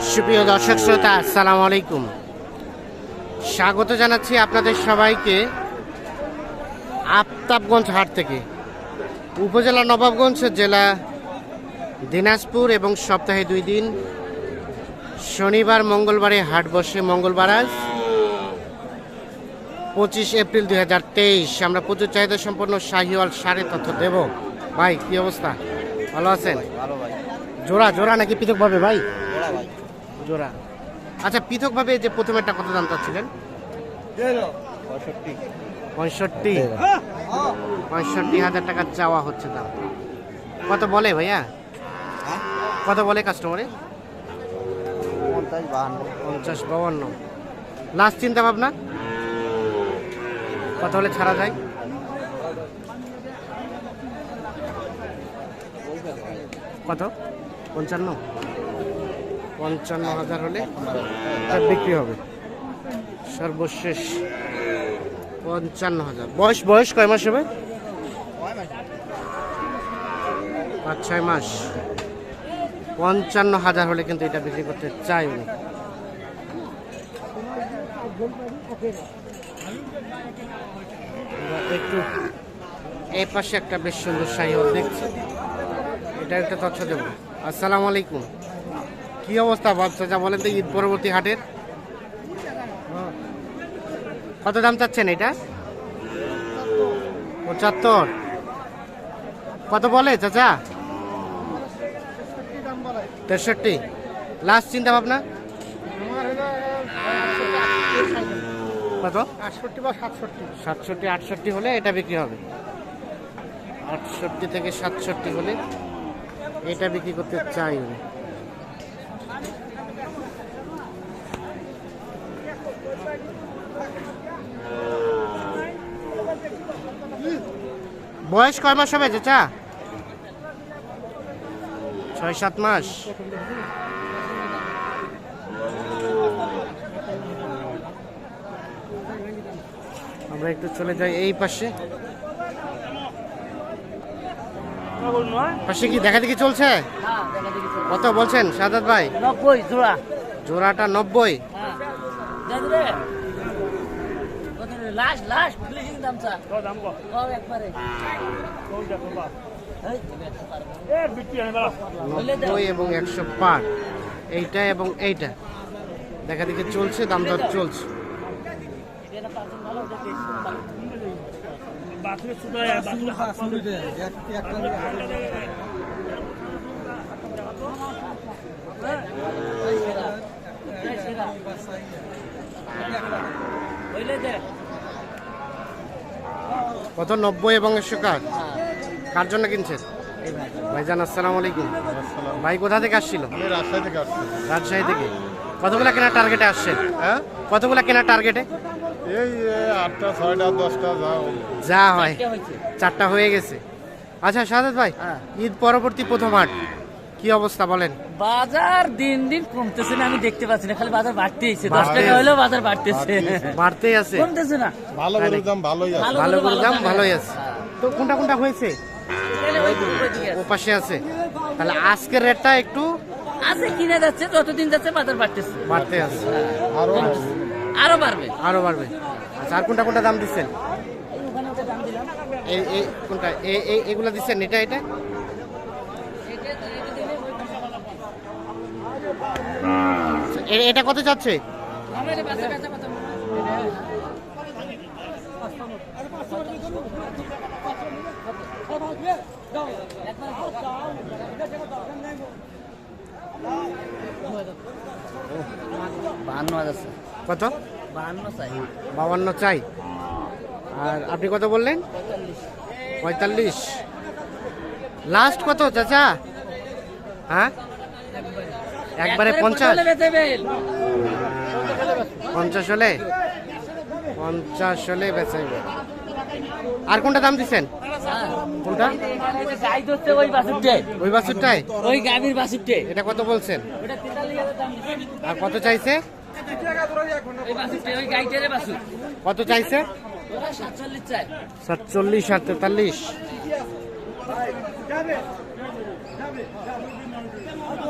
সুপ্রিয় দর্শক শ্রোতা আসসালামু আলাইকুম। স্বাগত জানাচ্ছি আপনাদের সবাইকে আফতাবগঞ্জ হাট থেকে। উপজেলা নবাবগঞ্জ জেলা দিনাজপুর এবং সপ্তাহে দুই দিন শনিবার মঙ্গলবারে হাট বসে। মঙ্গলবার আজ পঁচিশ এপ্রিল দুই হাজার তেইশ। আমরা প্রচুর চাহিদা সম্পন্ন শাহিওয়াল সারে তথ্য দেব। ভাই কি অবস্থা? ভালো আছেন? ভালো ভাই। জোড়া জোড়া নাকি পৃথকভাবে ভাই? ভাই। জোড়া। আচ্ছা পৃথকভাবে যে প্রথম একটা কত দাম চাচ্ছিলেন? পঁয়ষট্টি। পঁয়ষট্টি। পঁয়ষট্টি হাজার টাকা চাওয়া হচ্ছে দাম। কত বলে ভাইয়া? কত বলে কাস্টমারে পঞ্চাশ বাহান্ন। পঞ্চাশ লাস্ট চিন্তা ভাবনা? কত হলে ছাড়া যায়? কত? পঞ্চান্ন? পঞ্চান্ন হাজার হলে বিক্রি হবে। সর্বশেষ পঞ্চান্ন হাজার। বয়স বয়স কয় মাস হবে? পাঁচ, ছয় মাস। পঞ্চান্ন হাজার হলে কিন্তু এটা বিক্রি করতে চাই উনি। একটু এই পাশে একটা বেশ সুন্দর শাহিওয়াল দেখছি। এটা একটা তথ্য দেবো। আসসালামু আলাইকুম। কি অবস্থা বাচ্চা বলেন তো ঈদ পরবর্তী হাটের? কত দাম চাচ্ছেন এটা? পঁচাত্তর। কত বলে চাচা? তেষট্টি। লাস্ট চিন্তা ভাবনা? কত? আটষট্টি বা সাতষট্টি। সাতষট্টি আটষট্টি হলে এটা বিক্রি হবে। আটষট্টি থেকে সাতষট্টি হলে এটা বিক্রি করতে চাই উনি বয়স কয় মাস হবে চাচা ছয় সাত মাস। আমরা একটু চলে যাই এই পাশে। পাশে কি দেখা দেখি চলছে? কত বলছেন সাদাত ভাই? নব্বই জোড়া। জোড়াটা নব্বই। লাস্ট লাস্ট ফিনিশিং দাম চা কও একবারে নব্বই এবং একশো পার এইটা এবং এইটা। দেখা দেখি চলছে দাম দর চলছে। কত? নব্বই এবং একশো কার? কার জন্য কিনছেন? ভাইজান আসসালাম আলাইকুম। ভাই কোথা থেকে আসছিল? রাজশাহী থেকে আসছি। রাজশাহী থেকে। কতগুলা কেনার টার্গেটে আসছেন? হ্যাঁ? কতগুলা কেনার টার্গেটে এই আটটা ছয়টা দশটা যা হয়। চারটা হয়ে গেছে। আচ্ছা সাদাত ভাই হ্যাঁ। ঈদ পরবর্তী প্রথম হাট। কি অবস্থা বলেন? বাজার দিন দিন কমতেছে না আমি দেখতে পাচ্ছি না খালি বাজার বাড়তেইছে দশ টাকা হলেও বাজার বাড়তেছে। বাড়তেই আছে। কমতেছে না। ভালো গরুর দাম ভালোই আছে। ভালো করে দাম ভালোই আছে। তো কোনটা কোনটা হয়েছে? তাহলে ওই দিকে, ওই দিকে ও আছে। পাশে আছে। তাহলে আজকের রেটটা একটু আছে কিনে যাচ্ছে যতদিন যাচ্ছে বাজার বাড়তেছে। বাড়তে আছে। আরও আরও বাড়বে। আরও বাড়বে। আচ্ছা আর কোনটা কোনটা দাম দিচ্ছেন? এই এই কোনটা? এগুলা দিচ্ছেন? এটা এটা আচ্ছা, এ- এটা কত বাহান্ন হাজার কত? বাহান্ন চাই। বাউান্ন চাই। আর আপনি কত বললেন? পঁয়তাল্লিশ। লাস্ট কত চাচা? হ্যাঁ? একবারে পঞ্চাশ। কত? পঞ্চাশ হলে? পঞ্চাশ হলে বেচাইবে আর কোনটা দাম দিচ্ছেন। কোনটা? ওই বাছুরটে ওই বাছুরটাই। ওই গাভীর বাছুরটে এটা কত বলছেন ওটা তেতাল্লিশ।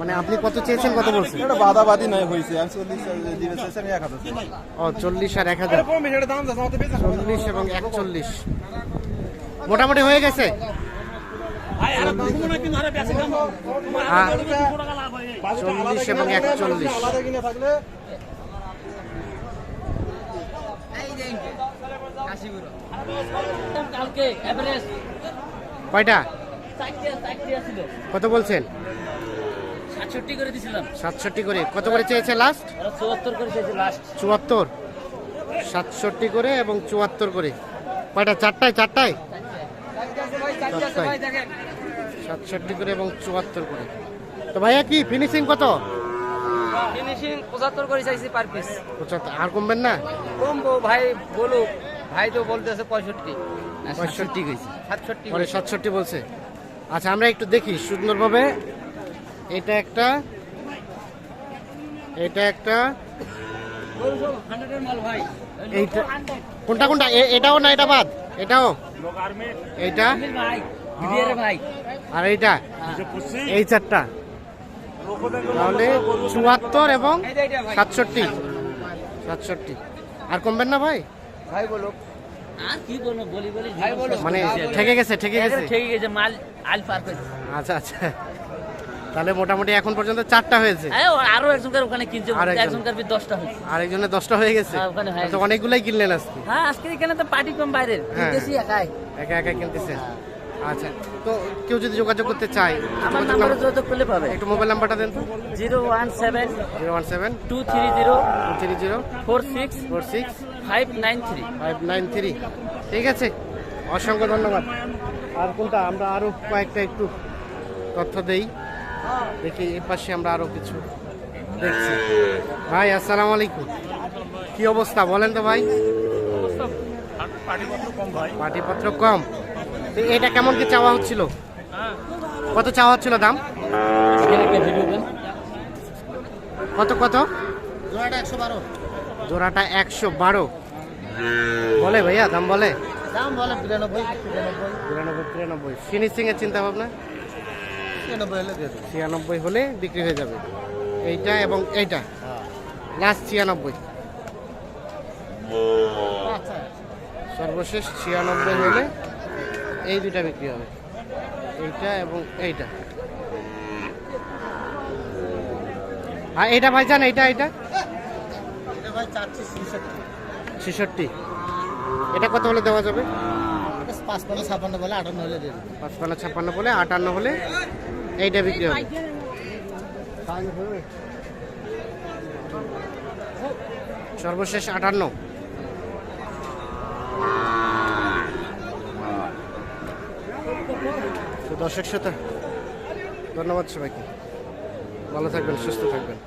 মানে আপনি কত চেয়েছেন কত বলছেন? এটা বাদাবাদি নয় হয়েছে। আমি চল্লিশ আমি এক হাজার ও চল্লিশ আর এক হাজার। চল্লিশ এবং একচল্লিশ। মোটামুটি হয়ে গেছে? ভাই আর ঘুমো না কিন্তু আরে বেশি দাম তোমার হ্যাঁ। হয় চল্লিশ এবং একচল্লিশ। কয়টা? কত বলছেন? সাতষট্টি করে দিছিলাম। সাতষট্টি করে। কত করে চেয়েছে লাস্ট চুয়াত্তর করে দিয়েছে লাস্ট চুয়াত্তর। সাতষট্টি করে এবং চুয়াত্তর করে। কয়টা? চারটায়? চারটায়? সাতষট্টি করে এবং চুয়াত্তর করে। তো ভাইয়া কি ফিনিশিং কত? ফিনিশিং পঁচাত্তর করে চাইছি পার পিস পঁচাত্তর। আর কমবেন না? কমবো ভাই বলুক। ভাই তো বলতেছে পঁয়ষট্টি। পঁয়ষট্টি। গেছি সাতষট্টি সাতষট্টি বলছে। আচ্ছা আমরা একটু দেখি সুন্দরভাবে। এটা একটা এটা একটা। এইটা কোনটা কোনটা? এ- এটাও না এটা বাদ? এটাও? এইটা? ভাই আর এইটা? এই চারটা। তাহলে চুয়াত্তর এবং সাতষট্টি। সাতষট্টি। আর কমবেন না ভাই? ভাই বলুক আর কি বলব? বলি বলি ভাই বলো। মানে ঠেকে গেছে ঠেকে গেছে। ঠিক আছে মাল আল পার আচ্ছা আচ্ছা। তাহলে মোটামুটি এখন পর্যন্ত চারটা হয়েছে। হ্যাঁ আরও একজনকার ওখানে কিনছে আর একজনকার দশটা হয়েছে। আরেকজনের দশটা হয়ে গেছে? ওখানে হয়ে তো অনেকগুলাই কিনলেন আজকে? হ্যাঁ আজকে এখানে তো পার্টি কম বাইরের হ্যাঁ। কিনতেছি একাই। একা একা কিনতেছেন? আচ্ছা তো কেউ যদি যোগাযোগ করতে চায় আমার নাম্বারে নাম্বার- যোগাযোগ করলে পাবে। একটু মোবাইল নাম্বারটা দেন তো। Zero one seven zero one seven two three zero two three zero four six four six five nine three. Five nine three. ঠিক আছে? অসংখ্য ধন্যবাদ। আর কোনটা? আমরা আরও কয়েকটা একটু তথ্য দেই। দেখি এর পাশে আমরা আরও কিছু দেখছি। ভাই আসসালামু আলাইকুম। কি অবস্থা বলেন তো ভাই। পাটিপত্র কম তো এটা কেমন কি চাওয়া হচ্ছিল? কত চাওয়া হচ্ছিল দাম? কত কত? জোড়াটা একশো বারো। জোড়াটা একশো বারো। বলে ভাইয়া দাম বলে? দাম বলে বিরানব্বই বিরানব্বই বিরানব্বই তিরানব্বই। ফিনিশিং এর চিন্তা ভাবনা? ছিয়ানব্বই হলে বিক্রি হয়ে যাবে। এইটা এবং এইটা। লাস্ট ছিয়ানব্বই। আচ্ছা। সর্বশেষ ছিয়ানব্বই হলে এই দুটা বিক্রি হবে। এইটা এবং এইটা। আর এইটা ভাইজান এইটা এইটা? এটা ছিষট্টি। এটা কত হলে দেওয়া যাবে? পাঁচপান্ন ছাপান্ন বলে আটান্ন হলে পাঁচপান্ন ছাপ্পান্ন বলে আটান্ন হলে এইটা বিক্রি হবে। সর্বশেষ আটান্ন। দর্শক শ্রোতা ধন্যবাদ সবাইকে। ভালো থাকবেন সুস্থ থাকবেন।